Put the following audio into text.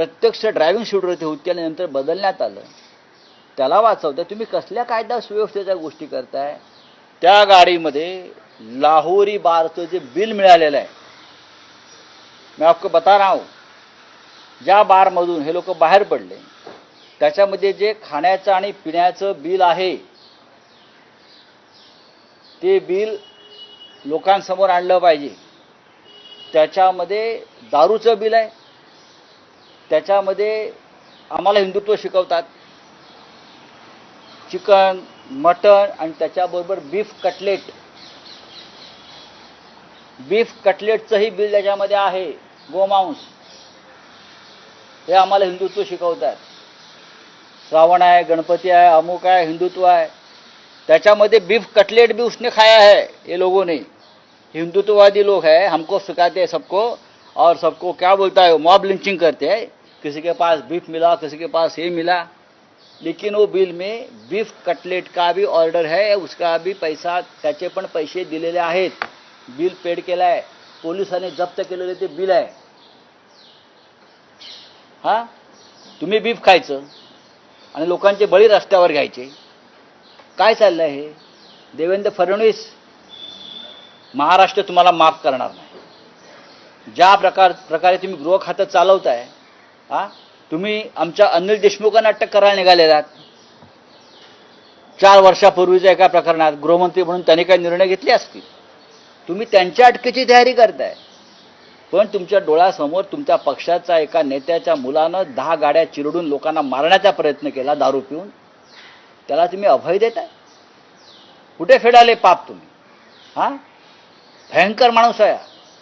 प्रत्यक्ष ड्रायव्हिंग शूटवरती होती आणि नंतर बदलण्यात आलं. त्याला वाचवता तुम्ही कसल्या कायदा सुव्यवस्थेच्या गोष्टी करताय? त्या गाडीमध्ये लाहोरी बारचं जे बिल मिळालेलं आहे. मैं आपको बता रहा हूं ज्या बारमधून हे लोक बाहेर पडले त्याच्यामध्ये जे खाण्याचं आणि पिण्याचं बिल आहे ते बिल लोकांसमोर आणलं पाहिजे. त्याच्यामध्ये दारूचं बिल आहे. त्याच्यामध्ये आम्हाला हिंदुत्व शिकवतात. चिकन मटण आणि त्याच्याबरोबर बीफ कटलेट. बीफ कटलेटचंही बिल त्याच्यामध्ये आहे गोमांस हे आम्हाला हिंदुत्व शिकवतात. श्रावण आहे गणपती आहे अमुक आहे हिंदुत्व आहे. त्याच्यामध्ये बीफ कटलेट भी उसने खाया है ये लोगों ने. हिंदुत्ववादी लोग है हमको सिखाते हैं सबको और सबको क्या बोलता है मॉब लिंचिंग करते हैं. किसी के पास बीफ मिला किसी के पास ये मिला लेकिन वो बिल में बीफ कटलेट का भी ऑर्डर है उसका भी पैसा त्याचे पण पैसे दिलेले आहेत. बिल पेड केलं आहे. पोलिसांनी जप्त केलेले ते बिल आहे. हा? तुम्ही बीफ खायचं आणि लोकांचे बळी रस्त्यावर घ्यायचे. काय चाललं हे? देवेंद्र फडणवीस महाराष्ट्र तुम्हाला माफ करणार नाही. ज्या प्रकार प्रकारे तुम्ही गृह खातं चालवताय हा? तुम्ही आमच्या अनिल देशमुखांना अटक करायला निघालेलात चार वर्षापूर्वीच्या एका प्रकरणात गृहमंत्री म्हणून त्यांनी काही निर्णय घेतले असतील. तुम्ही त्यांच्या अटकेची तयारी करताय. पण तुमच्या डोळ्यासमोर तुमच्या पक्षाच्या एका नेत्याच्या मुलानं दहा गाड्या चिरडून लोकांना मारण्याचा प्रयत्न केला दारू पिऊन. त्याला तुम्ही अभय देताय? कुठे फेडाले पाप तुम्ही? हा? भयंकर माणूस आहे